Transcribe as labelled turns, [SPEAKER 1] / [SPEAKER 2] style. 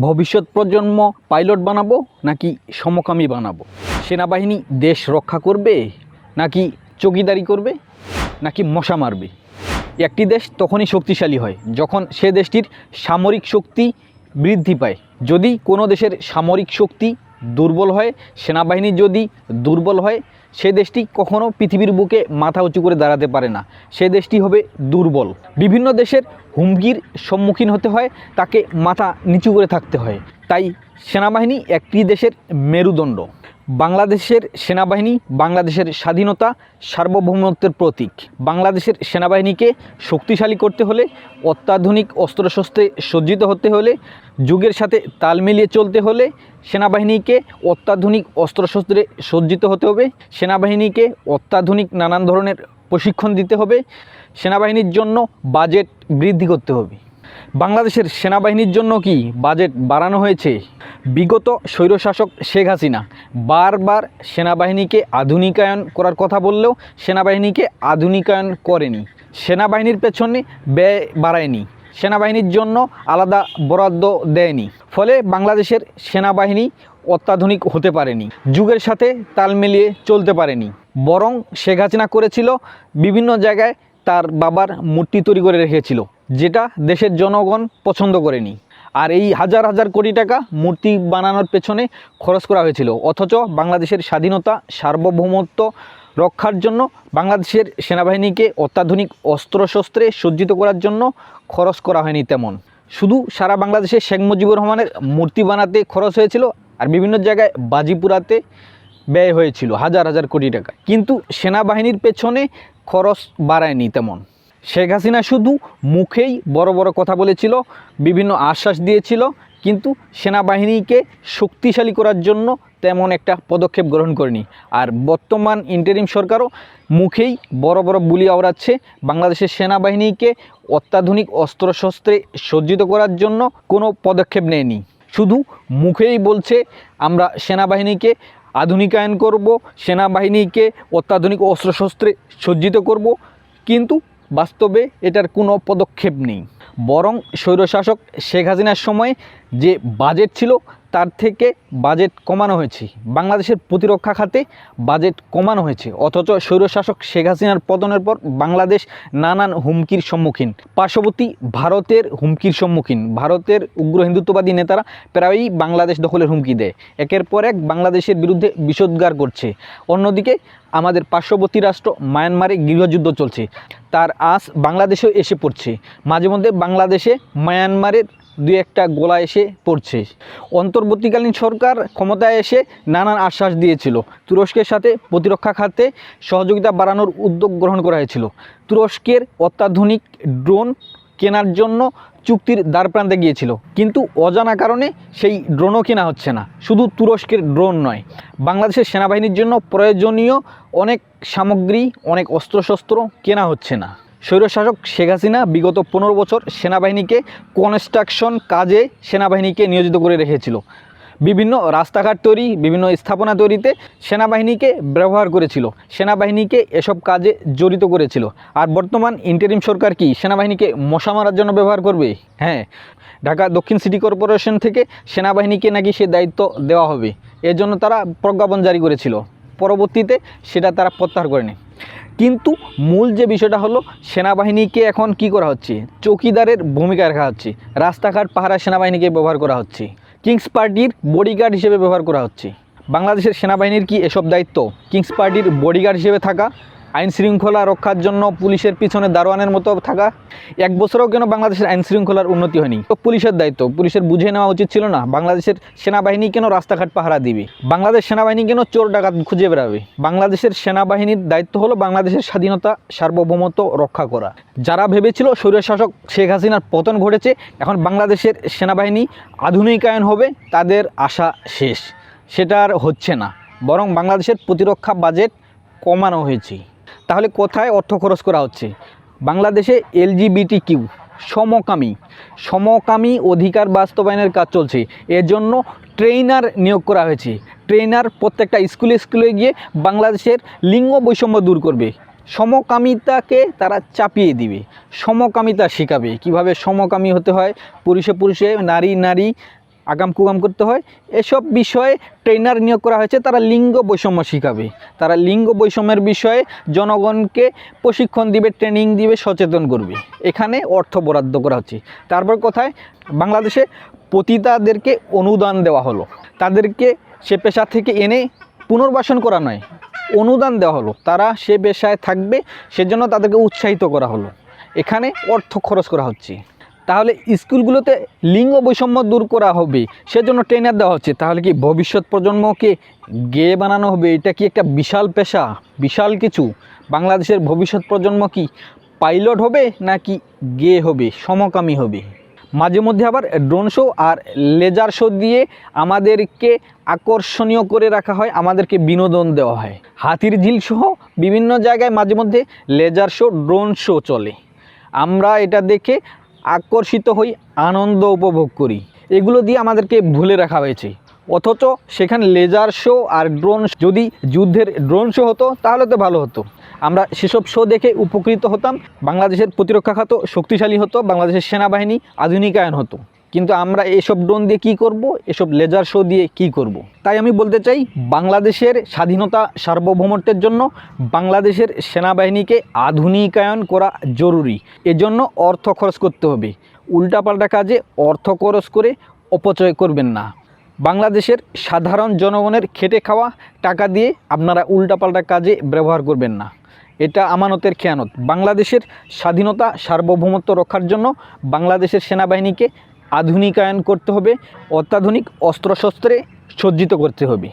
[SPEAKER 1] ভবিষ্যৎ প্রজন্ম পাইলট বানাবো নাকি সমকামী বানাবো? সেনাবাহিনী দেশ রক্ষা করবে নাকি চকিদারি করবে নাকি মশা মারবে? একটি দেশ তখনই শক্তিশালী হয় যখন সে দেশটির সামরিক শক্তি বৃদ্ধি পায়। যদি কোনো দেশের সামরিক শক্তি দুর্বল হয়, সেনাবাহিনী যদি দুর্বল হয় সে দেশটি কখনো পৃথিবীর বুকে মাথা উঁচু করে দাঁড়াতে পারে না। সে দেশটি হবে দুর্বল। বিভিন্ন দেশের হুমকির সম্মুখীন হতে হয়, তাকে মাথা নিচু করে থাকতে হয়। তাই সেনাবাহিনী একটি দেশের মেরুদণ্ড। বাংলাদেশের সেনাবাহিনী, বাংলাদেশের স্বাধীনতা, সার্বভৌমত্বের প্রতীক। বাংলাদেশের সেনাবাহিনীকে শক্তিশালী করতে হলে, অত্যাধুনিক অস্ত্রশস্ত্রে সজ্জিত হতে হলে, যুগের সাথে তাল মিলিয়ে চলতে হলে সেনাবাহিনীকে অত্যাধুনিক অস্ত্রশস্ত্রে সজ্জিত হতে হবে, সেনাবাহিনীকে অত্যাধুনিক নানান ধরনের প্রশিক্ষণ দিতে হবে, সেনাবাহিনীর জন্য বাজেট বৃদ্ধি করতে হবে। বাংলাদেশের সেনাবাহিনীর জন্য কি বাজেট বাড়ানো হয়েছে? বিগত স্বৈরশাসক শেখ হাসিনা বারবার সেনাবাহিনীকে আধুনিকায়ন করার কথা বললেও সেনাবাহিনীকে আধুনিকায়ন করেনি। সেনাবাহিনীর পেছনে ব্যয় বাড়ায়নি। সেনাবাহিনীর জন্য আলাদা বরাদ্দ দেয়নি। ফলে বাংলাদেশের সেনাবাহিনী অত্যাধুনিক হতে পারেনি। যুগের সাথে তাল মিলিয়ে চলতে পারেনি। বরং শেখ হাসিনা করেছিল, বিভিন্ন জায়গায় তার বাবার মূর্তি তৈরি করে রেখেছিল। যেটা দেশের জনগণ পছন্দ করেনি। আর এই হাজার হাজার কোটি টাকা মূর্তি বানানোর পেছনে খরচ করা হয়েছিল। অথচ বাংলাদেশের স্বাধীনতা, সার্বভৌমত্ব রক্ষার জন্য বাংলাদেশের সেনাবাহিনীকে অত্যাধুনিক অস্ত্রশস্ত্রে সজ্জিত করার জন্য খরচ করা হয়নি তেমন। শুধু সারা বাংলাদেশে শেখ মুজিবুর রহমানের মূর্তি বানাতে খরচ হয়েছিল আর বিভিন্ন জায়গায় বাজিপুরাতে ব্যয় হয়েছিল হাজার হাজার কোটি টাকা কিন্তু সেনাবাহিনীর পেছনে খরচ বাড়ায়নি তেমন। শেখ হাসিনা শুধু মুখেই বড় বড় কথা বলেছিল, বিভিন্ন আশ্বাস দিয়েছিল, কিন্তু সেনাবাহিনীকে শক্তিশালী করার জন্য তেমন একটা পদক্ষেপ গ্রহণ করেনি। আর বর্তমান ইন্টারিম সরকারও মুখেই বড় বড় বুলি আওড়াচ্ছে বাংলাদেশের সেনাবাহিনীকে অত্যাধুনিক অস্ত্রশস্ত্রে সজ্জিত করার জন্য কোনো পদক্ষেপ নেয়নি। শুধু মুখেই বলছে, আমরা সেনাবাহিনীকে আধুনিকায়ন করব, সেনাবাহিনীকে অত্যাধুনিক অস্ত্রশস্ত্রে সজ্জিত করব। কিন্তু বাস্তবে এটার কোনো পদক্ষেপ নেই। বরং স্বৈরশাসক শেখ হাসিনার সময় যে বাজেট ছিল তার থেকে বাজেট কমানো হয়েছে। বাংলাদেশের প্রতিরক্ষা খাতে বাজেট কমানো হয়েছে। অথচ স্বৈরশাসক শেখ হাসিনার পতনের পর বাংলাদেশ নানান হুমকির সম্মুখীন। পার্শ্ববর্তী ভারতের হুমকির সম্মুখীন। ভারতের উগ্র হিন্দুত্ববাদী নেতারা প্রায়ই বাংলাদেশ দখলের হুমকি দেয়। একের পর এক বাংলাদেশের বিরুদ্ধে বিষোদ্গার করছে। অন্যদিকে আমাদের পার্শ্ববর্তী রাষ্ট্র মায়ানমারে গৃহযুদ্ধ চলছে। তার আঁচ বাংলাদেশেও এসে পড়ছে। মাঝে মধ্যে বাংলাদেশে মায়ানমারের দুই একটা গোলা এসে পড়ছে। অন্তর্বর্তীকালীন সরকার ক্ষমতায় এসে নানান আশ্বাস দিয়েছিল। তুরস্কের সাথে প্রতিরক্ষা খাতে সহযোগিতা বাড়ানোর উদ্যোগ গ্রহণ করা হয়েছিল। তুরস্কের অত্যাধুনিক ড্রোন কেনার জন্য চুক্তির দ্বারপ্রান্তে গিয়েছিল। কিন্তু অজানা কারণে সেই ড্রোনও কেনা হচ্ছে না। শুধু তুরস্কের ড্রোন নয়, বাংলাদেশের সেনাবাহিনীর জন্য প্রয়োজনীয় অনেক সামগ্রী, অনেক অস্ত্রশস্ত্র কেনা হচ্ছে না। স্বৈরশাসক শেখ হাসিনা বিগত পনেরো বছর সেনাবাহিনীকে কনস্ট্রাকশন কাজে সেনাবাহিনীকে নিয়োজিত করে রেখেছিল। বিভিন্ন রাস্তাঘাট তৈরি, বিভিন্ন স্থাপনা তৈরিতে সেনাবাহিনীকে ব্যবহার করেছিল। সেনাবাহিনীকে এসব কাজে জড়িত করেছিল। আর বর্তমান ইন্টারিম সরকার কি? সেনাবাহিনীকে মশা মারার জন্য ব্যবহার করবে? হ্যাঁ ঢাকা দক্ষিণ সিটি কর্পোরেশন থেকে সেনাবাহিনীকে নাকি সে দায়িত্ব দেওয়া হবে। এর জন্য তারা প্রজ্ঞাপন জারি করেছিল। পরবর্তীতে সেটা তারা প্রত্যাহার করে নেয় কিন্তু মূল যে বিষয়টা হলো, সেনাবাহিনীকে এখন কি করা হচ্ছে? চৌকিদারের ভূমিকা রাখা হচ্ছে। রাস্তাঘাট পাহারা সেনাবাহিনীকে ব্যবহার করা হচ্ছে। কিংস পার্টির বডিগার্ড হিসেবে ব্যবহার করা হচ্ছে। বাংলাদেশের সেনাবাহিনীর কি এসব দায়িত্ব? কিংস পার্টির বডিগার্ড হিসেবে থাকা আইন শৃঙ্খলা রক্ষার জন্য পুলিশের পিছনে দারোয়ানের মতো থাকা। এক বছরও কেন বাংলাদেশের আইন শৃঙ্খলার উন্নতি হয়নি? তো পুলিশের দায়িত্ব, পুলিশের বুঝে নেওয়া উচিত ছিল না। বাংলাদেশের সেনাবাহিনী কেন রাস্তাঘাট পাহারা দিবে? বাংলাদেশ সেনাবাহিনী কেন চোর ডাকাত খুঁজে বেড়াবে? বাংলাদেশের সেনাবাহিনীর দায়িত্ব হলো বাংলাদেশের স্বাধীনতা, সার্বভৌমত্ব রক্ষা করা। যারা ভেবেছিল স্বৈরশাসক শেখ হাসিনার পতন ঘটেছে, এখন বাংলাদেশের সেনাবাহিনী আধুনিকায়ন হবে, তাদের আশা শেষ। সেটা আর হচ্ছে না। বরং বাংলাদেশের প্রতিরক্ষা বাজেট কমানো হয়েছে। তাহলে কোথায় অর্থ খরচ করা হচ্ছে? বাংলাদেশে এলজিবিটি কিউ সমকামী। সমকামী অধিকার বাস্তবায়নের কাজ চলছে। এর জন্য ট্রেইনার নিয়োগ করা হয়েছে। ট্রেইনার প্রত্যেকটা স্কুলে স্কুলে গিয়ে বাংলাদেশের লিঙ্গ বৈষম্য দূর করবে। সমকামিতাকে তারা চাপিয়ে দিবে। সমকামিতা শেখাবে। কীভাবে সমকামী হতে হয়? পুরুষে পুরুষে, নারী নারী আগাম কুগাম করতে হয়। এসব বিষয়ে ট্রেনার নিয়োগ করা হয়েছে, তারা লিঙ্গ বৈষম্য শিখাবে। তারা লিঙ্গ বৈষম্যের বিষয়ে জনগণকে প্রশিক্ষণ দিবে ট্রেনিং দিবে, সচেতন করবে। এখানে অর্থ বরাদ্দ করা হচ্ছে। তারপর কথায়? বাংলাদেশে পতিতাদেরকে অনুদান দেওয়া হলো। তাদেরকে সে পেশা থেকে এনে পুনর্বাসন করা নয়, অনুদান দেওয়া হলো। তারা সে পেশায় থাকবে, সেজন্য তাদেরকে উৎসাহিত করা হলো। এখানে অর্থ খরচ করা হচ্ছে। তাহলে স্কুলগুলোতে লিঙ্গ বৈষম্য দূর করা হবে, সেজন্য ট্রেনার দেওয়া হচ্ছে। তাহলে কি ভবিষ্যৎ প্রজন্মকে গে বানানো হবে? এটা কি একটা বিশাল পেশা? বিশাল কিছু? বাংলাদেশের ভবিষ্যৎ প্রজন্ম কি পাইলট হবে নাকি গে হবে, সমকামী হবে? মাঝে মধ্যে আবার ড্রোন শো আর লেজার শো দিয়ে আমাদেরকে আকর্ষণীয় করে রাখা হয়, আমাদেরকে বিনোদন দেওয়া হয়। হাতির ঝিল সহ বিভিন্ন জায়গায় মাঝে মধ্যে লেজার শো ড্রোন শো চলে। আমরা এটা দেখে আকর্ষিত হই, আনন্দ উপভোগ করি। এগুলো দিয়ে আমাদেরকে ভুলে রাখা হয়েছে। অথচ সেখানে লেজার শো আর ড্রোন যদি যুদ্ধের ড্রোন শো হতো, তাহলে তো ভালো হতো। আমরা সেসব শো দেখে উপকৃত হতাম। বাংলাদেশের প্রতিরক্ষা খাত শক্তিশালী হতো, বাংলাদেশের সেনাবাহিনী আধুনিকায়ন হতো। কিন্তু আমরা এসব ড্রোন দিয়ে কি করব? এসব লেজার শো দিয়ে কি করব। তাই আমি বলতে চাই, বাংলাদেশের স্বাধীনতা সার্বভৌমত্বের জন্য বাংলাদেশের সেনাবাহিনীকে আধুনিকায়ন করা জরুরি। এজন্য অর্থ খরচ করতে হবে। উল্টাপাল্টা কাজে অর্থ খরচ করে অপচয় করবেন না। বাংলাদেশের সাধারণ জনগণের খেটে খাওয়া টাকা দিয়ে আপনারা উল্টাপাল্টা কাজে ব্যবহার করবেন না। এটা আমানতের খেয়ানত। বাংলাদেশের স্বাধীনতা সার্বভৌমত্ব রক্ষার জন্য বাংলাদেশের সেনাবাহিনীকে আধুনিকায়ন করতে হবে অত্যাধুনিক অস্ত্রশস্ত্রে সজ্জিত করতে হবে।